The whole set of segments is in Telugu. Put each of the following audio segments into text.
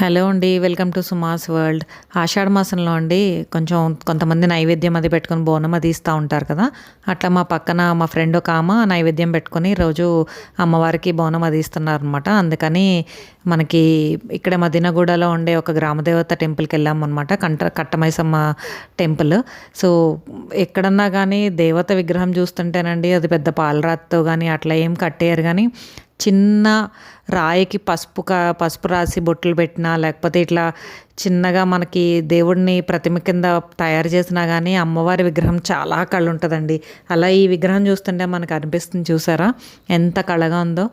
హలో అండి welcome to Suma's world. Ashadha మాసంలో అండి కొంచెం కొంతమంది నైవేద్యం అది పెట్టుకొని బోనం అది ఇస్తూ ఉంటారు కదా. అట్లా మా పక్కన మా ఫ్రెండ్ ఒక ఆమె నైవేద్యం పెట్టుకొని రోజు అమ్మవారికి బోనం అది ఇస్తున్నారు అనమాట అందుకని మనకి ఇక్కడ మదినగూడలో ఉండే ఒక గ్రామదేవత టెంపుల్కి వెళ్ళాం అనమాట కంట కట్టమైసమ్మ టెంపుల్. సో ఎక్కడన్నా కానీ దేవత విగ్రహం చూస్తుంటేనండి అది పెద్ద పాలరాతితో కానీ అట్లా ఏం కట్టేయరు కానీ చిన్న రాయికి పసుపు క పసుపు రాసి బొట్లు పెట్టినా లేకపోతే ఇట్లా చిన్నగా మనకి దేవుడిని ప్రతిమ కింద తయారు చేసినా కానీ అమ్మవారి విగ్రహం చాలా కళ ఉంటుందండి అలా ఈ విగ్రహం చూస్తుంటే మనకు అనిపిస్తుంది చూసారా? ఎంత కళగా ఉందో.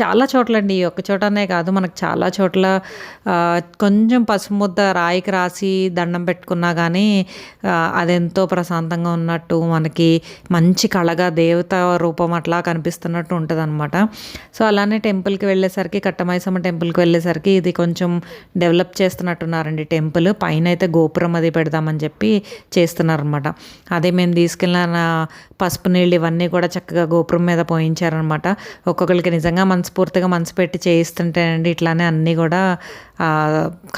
చాలా చోట్ల అండి ఈ ఒక్క చోటనే కాదు మనకు చాలా చోట్ల కొంచెం పసుపు ముద్ద రాయికి రాసి దండం పెట్టుకున్నా కానీ అదెంతో ప్రశాంతంగా ఉన్నట్టు మనకి మంచి కళగా దేవత రూపం అట్లా కనిపిస్తున్నట్టు ఉంటుంది అనమాట సో అలానే టెంపుల్కి వెళ్ళేసరికి కట్టమైసమ్మ టెంపుల్కి వెళ్ళేసరికి ఇది కొంచెం డెవలప్ చేస్తున్నట్టున్నారండి టెంపుల్. పైన అయితే గోపురం అది పెడదామని చెప్పి చేస్తున్నారనమాట అదే మేము తీసుకెళ్ళిన పసుపు నీళ్ళు ఇవన్నీ కూడా చక్కగా గోపురం మీద పోయించారనమాట ఒక్కొక్కరికి నిజంగా మనస్ఫూర్తిగా మనసు పెట్టి చేయిస్తుంటేనండి ఇట్లానే అన్నీ కూడా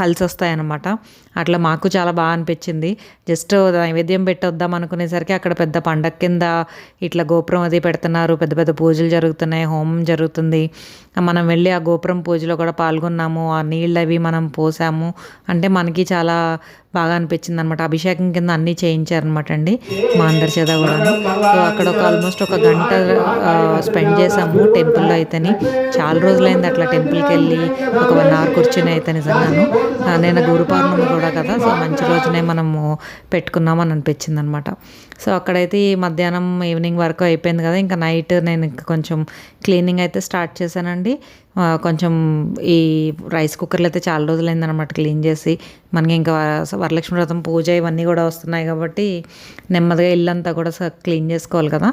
కలిసి వస్తాయన్నమాట అట్లా మాకు చాలా బాగా అనిపించింది. జస్ట్ నైవేద్యం పెట్టి వద్దాం అనుకునేసరికి అక్కడ పెద్ద పండగ కింద ఇట్లా గోపురం అది పెడుతున్నారు. పెద్ద పెద్ద పూజలు జరుగుతున్నాయి హోమం జరుగుతుంది. మనం వెళ్ళి ఆ గోపురం పూజలో కూడా పాల్గొన్నాము. ఆ నీళ్ళు అవి మనం పోసాము. అంటే మనకి చాలా బాగా అనిపించింది అనమాట అభిషేకం కింద అన్నీ చేయించారనమాట అండి మా అందరి చేత కూడా. సో అక్కడ ఒక ఆల్మోస్ట్ ఒక గంట స్పెండ్ చేసాము టెంపుల్లో అయితేని. చాలా రోజులైంది అట్లా టెంపుల్కి వెళ్ళి ఒక వన్ అవర్ కూర్చొని అయితే నిజంగాను. నేను గురు పౌర్ణమి కూడా కదా సో మంచి రోజునే మనము పెట్టుకున్నామని అనిపించింది అనమాట సో అక్కడైతే ఈ మధ్యాహ్నం ఈవినింగ్ వరకు అయిపోయింది కదా ఇంకా నైట్ నేను ఇంకా కొంచెం క్లీనింగ్ అయితే స్టార్ట్ చేశానండి. కొంచెం ఈ రైస్ కుక్కర్లు అయితే చాలా రోజులైంది అనమాట క్లీన్ చేసి. మనకి ఇంకా వరలక్ష్మి వ్రతం పూజ ఇవన్నీ కూడా వస్తున్నాయి కాబట్టి నెమ్మదిగా ఇల్లంతా కూడా స- క్లీన్ చేసుకోవాలి కదా.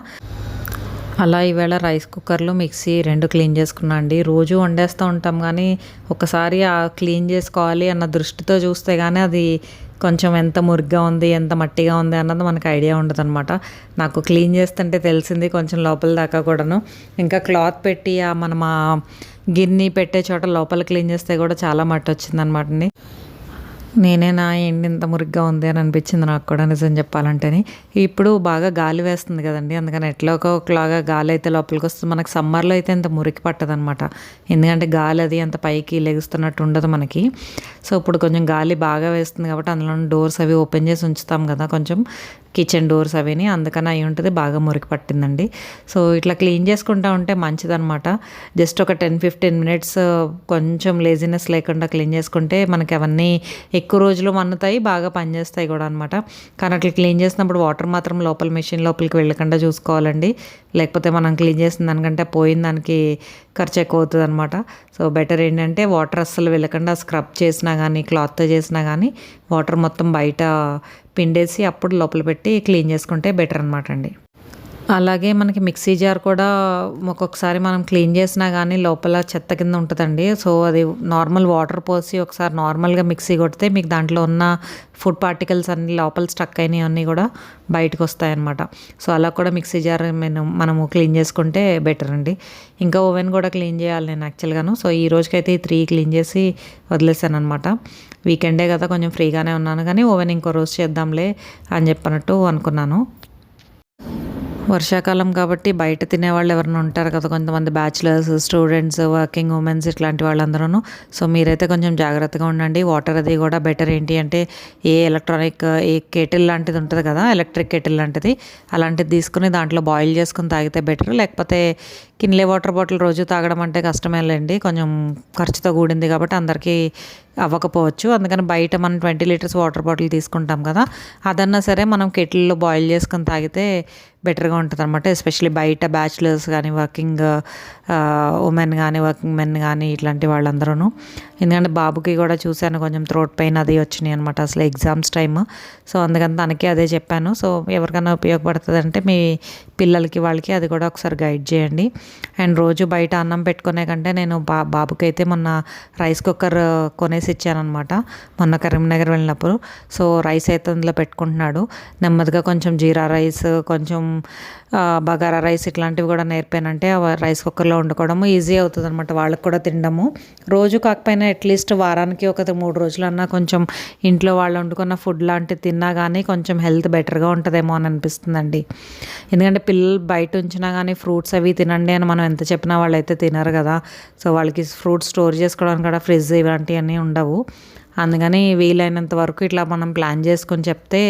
అలా ఈవేళ రైస్ కుక్కర్లు మిక్సీ రెండు క్లీన్ చేసుకున్నా అండి. రోజు వండేస్తూ ఉంటాం కానీ ఒకసారి ఆ క్లీన్ చేసుకోవాలి అన్న దృష్టితో చూస్తే కానీ అది కొంచెం ఎంత మురిగ్గా ఉంది ఎంత మట్టిగా ఉంది అన్నది మనకు ఐడియా ఉండదు అనమాట నాకు క్లీన్ చేస్తుంటే తెలిసింది కొంచెం లోపల దాకా కూడాను. ఇంకా క్లాత్ పెట్టి ఆ మనం ఆ గిన్నె పెట్టే చోట లోపల క్లీన్ చేస్తే కూడా చాలా మట్టి వచ్చిందనమాట అండి. నేనే నా ఎండి ఇంత మురిగ్గా ఉంది అని అనిపించింది నాకు కూడా నిజం చెప్పాలంటేనే. ఇప్పుడు బాగా గాలి వేస్తుంది కదండి అందుకని ఎట్లా ఒకలాగా గాలి అయితే లోపలికి వస్తుంది. మనకి సమ్మర్లో అయితే ఇంత మురికి పట్టదనమాట. ఎందుకంటే గాలి అది అంత పైకి లెగుస్తున్నట్టు ఉండదు మనకి. సో ఇప్పుడు కొంచెం గాలి బాగా వేస్తుంది కాబట్టి అందులో డోర్స్ అవి ఓపెన్ చేసి ఉంచుతాం కదా కొంచెం కిచెన్ డోర్స్ అవిని అందుకని అయి ఉంటుంది బాగా మురికి పట్టిందండి. సో ఇట్లా క్లీన్ చేసుకుంటా ఉంటే మంచిదనమాట. జస్ట్ ఒక టెన్ ఫిఫ్టీన్ మినిట్స్ కొంచెం లేజినెస్ లేకుండా క్లీన్ చేసుకుంటే మనకి అవన్నీ ఎక్కువ రోజులు మన్నుతాయి బాగా పనిచేస్తాయి కూడా అనమాట కానీ అట్లా క్లీన్ చేసినప్పుడు వాటర్ మాత్రం లోపల మెషిన్ లోపలికి వెళ్ళకుండా చూసుకోవాలండి. లేకపోతే మనం క్లీన్ చేసిన దానికంటే పోయిన దానికి ఖర్చు ఎక్కువ అవుతుంది అనమాట సో బెటర్ ఏంటంటే వాటర్ అస్సలు వెళ్ళకుండా స్క్రబ్ చేసినా కానీ క్లాత్తో చేసినా కానీ వాటర్ మొత్తం బయట పిండేసి అప్పుడు లోపల పెట్టి క్లీన్ చేసుకుంటే బెటర్ అనమాట అండి. అలాగే మనకి మిక్సీ జార్ కూడా ఒక్కొక్కసారి మనం క్లీన్ చేసినా కానీ లోపల చెత్త కింద ఉంటుందండి. సో అది నార్మల్ వాటర్ పోసి ఒకసారి నార్మల్గా మిక్సీ కొడితే మీకు దాంట్లో ఉన్న ఫుడ్ పార్టికల్స్ అన్ని లోపల స్టక్ అయినవి అన్నీ కూడా బయటకు వస్తాయన్నమాట సో అలా కూడా మిక్సీ జార్ మేము మనము క్లీన్ చేసుకుంటే బెటర్ అండి. ఇంకా ఓవెన్ కూడా క్లీన్ చేయాలి నేను యాక్చువల్గాను సో ఈ రోజుకైతే ఈ త్రీ క్లీన్ చేసి వదిలేసాను అనమాట వీకెండే కదా కొంచెం ఫ్రీగానే ఉన్నాను కానీ ఓవెన్ ఇంకో రోజు చేద్దాంలే అని చెప్పినట్టు అనుకున్నాను. వర్షాకాలం కాబట్టి బయట తినేవాళ్ళు ఎవరైనా ఉంటారు కదా కొంతమంది బ్యాచిలర్స్ స్టూడెంట్స్ వర్కింగ్ ఉమెన్స్ ఇట్లాంటి వాళ్ళందరూ సో మీరైతే కొంచెం జాగ్రత్తగా ఉండండి. వాటర్ అది కూడా బెటర్ ఏంటి అంటే ఏ ఎలక్ట్రానిక్ ఏ కెటిల్ లాంటిది ఉంటుంది కదా ఎలక్ట్రిక్ కెటిల్ లాంటిది అలాంటిది తీసుకుని దాంట్లో బాయిల్ చేసుకుని తాగితే బెటర్ లేకపోతే కిన్లే వాటర్ బాటిల్ రోజు తాగడం అంటే కష్టమేలేండి. కొంచెం ఖర్చుతో కూడింది కాబట్టి అందరికీ అవ్వకపోవచ్చు. అందుకని బయట మనం ట్వంటీ లీటర్స్ వాటర్ బాటిల్ తీసుకుంటాం కదా అదన్నా సరే మనం కెటిల్లో బాయిల్ చేసుకొని తాగితే బెటర్గా ఉంటుంది అనమాట ఎస్పెషల్లీ బయట బ్యాచిలర్స్ కానీ వర్కింగ్ ఉమెన్ కానీ వర్కింగ్ మెన్ కానీ ఇట్లాంటి వాళ్ళందరూ ఎందుకంటే బాబుకి కూడా చూశాను కొంచెం థ్రోట్ పెయిన్ అది వచ్చినాయి అనమాట అసలు ఎగ్జామ్స్ టైమ్. సో అందుకని తనకి అదే చెప్పాను. సో ఎవరికైనా ఉపయోగపడుతుంది అంటే మీ పిల్లలకి వాళ్ళకి అది కూడా ఒకసారి గైడ్ చేయండి. అండ్ రోజు బయట అన్నం పెట్టుకునే కంటే నేను బా బాబుకి అయితే మొన్న రైస్ కుక్కర్ కొనేసి ఇచ్చానమాట మొన్న కరీంనగర్ వెళ్ళినప్పుడు. సో రైస్ అయితే అందులో పెట్టుకుంటున్నాడు. నెమ్మదిగా కొంచెం జీరా రైస్ కొంచెం బగారా రైస్ ఇట్లాంటివి కూడా నేర్పానంటే రైస్ కుక్కర్లో వండుకోవడము ఈజీ అవుతుంది అనమాట వాళ్ళకి కూడా తినడము. రోజు కాకపోయినా అట్లీస్ట్ వారానికి ఒక మూడు రోజులన్నా కొంచెం ఇంట్లో వాళ్ళు వండుకున్న ఫుడ్ లాంటివి తిన్నా కానీ కొంచెం హెల్త్ బెటర్గా ఉంటుందేమో అని అనిపిస్తుందండి. ఎందుకంటే పిల్లలు బయట ఉంచినా కానీ ఫ్రూట్స్ అవి తినండి అని మనం ఎంత చెప్పినా వాళ్ళు అయితే తినరు కదా. సో వాళ్ళకి ఫ్రూట్స్ స్టోర్ చేసుకోవడానికి కూడా ఫ్రిడ్జ్ ఇలాంటివన్నీ ఉండవు. ఉండవు. అందుకని వీలైనంత వరకు ఇట్లా మనం ప్లాన్ చేసుకొని చెప్తే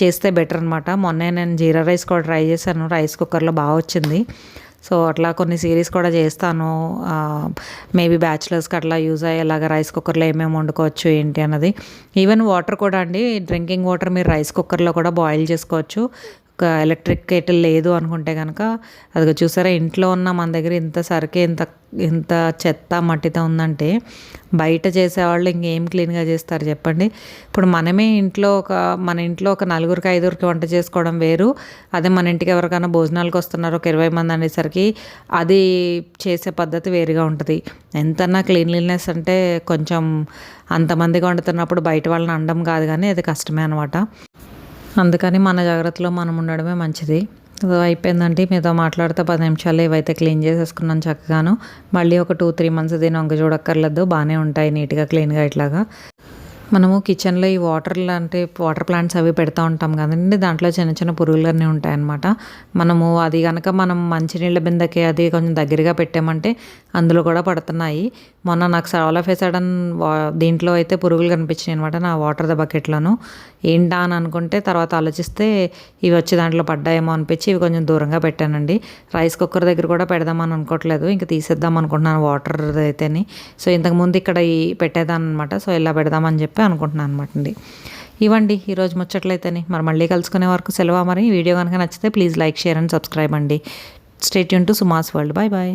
చేస్తే బెటర్ అనమాట మొన్నే నేను జీరా రైస్ కూడా ట్రై చేశాను. రైస్ కుక్కర్లో బాగా వచ్చింది. సో అట్లా కొన్ని సిరీస్ కూడా చేస్తాను. మేబీ బ్యాచిలర్స్కి అట్లా యూజ్ అయ్యేలాగా రైస్ కుక్కర్లో ఏమేమి వండుకోవచ్చు ఏంటి అన్నది. ఈవెన్ వాటర్ కూడా అండి. డ్రింకింగ్ వాటర్ మీరు రైస్ కుక్కర్లో కూడా బాయిల్ చేసుకోవచ్చు. ఒక ఎలక్ట్రిక్ కేటిల్ లేదు అనుకుంటే కనుక అది చూసారా ఇంట్లో ఉన్న మన దగ్గర ఇంత సరికే ఇంత ఇంత చెత్త మట్టితో ఉందంటే బయట చేసేవాళ్ళు ఇంకేం క్లీన్గా చేస్తారు చెప్పండి. ఇప్పుడు మనమే ఇంట్లో ఒక మన ఇంట్లో ఒక నలుగురికి ఐదుగురికి వంట చేసుకోవడం వేరు. అదే మన ఇంటికి ఎవరికైనా భోజనాలకు వస్తున్నారు ఒక ఇరవై మంది అనేసరికి అది చేసే పద్ధతి వేరుగా ఉంటుంది. ఎంతన్నా క్లీన్లీనెస్ అంటే కొంచెం అంతమందిగా వండుతున్నప్పుడు బయట వాళ్ళని అండం కాదు కానీ అది కష్టమే అనమాట అందుకని మన జాగ్రత్తలో మనం ఉండడమే మంచిది. అయిపోయిందంటే మీతో మాట్లాడితే పది నిమిషాలు ఇవైతే క్లీన్ చేసేసుకున్నాను చక్కగాను. మళ్ళీ ఒక టూ త్రీ మంత్స్ దీని వంక చూడక్కర్లేదు. బాగానే ఉంటాయి నీట్గా క్లీన్గా ఇట్లాగా. మనము కిచెన్లో ఈ వాటర్ లాంటి వాటర్ ప్లాంట్స్ అవి పెడతా ఉంటాం కదండి. దాంట్లో చిన్న చిన్న పురుగులన్నీ ఉంటాయన్నమాట. మనము అది కనుక మనం మంచినీళ్ళ బిందెకి అది కొంచెం దగ్గరగా పెట్టామంటే అందులో కూడా పడుతున్నాయి. మొన్న నాకు సవాల్ ఆఫ్ దీంట్లో అయితే పురుగులు కనిపించినాయి అనమాట నా వాటర్ ద బకెట్లను ఏంటా అని అనుకుంటే తర్వాత ఆలోచిస్తే ఇవి వచ్చి దాంట్లో పడ్డాయేమో అనిపించి ఇవి కొంచెం దూరంగా పెట్టానండి. రైస్ కుక్కర్ దగ్గర కూడా పెడదామని అనుకోవట్లేదు ఇంకా తీసేద్దాం అనుకుంటున్నాను వాటర్ అయితేని. సో ఇంతకుముందు ఇక్కడ పెట్టేదాన్ని అనమాట సో ఇలా పెడదామని చెప్పి. చెప్పి అనుకుంటున్నాను అనమాట అండి. ఇవ్వండి ఈరోజు ముచ్చట్లయితేనే. మరి మళ్ళీ కలుసుకునే వరకు సెలవు మరి. వీడియో కనుక నచ్చితే please like share and subscribe అండి. Stay Yoon to Suma's world. Bye bye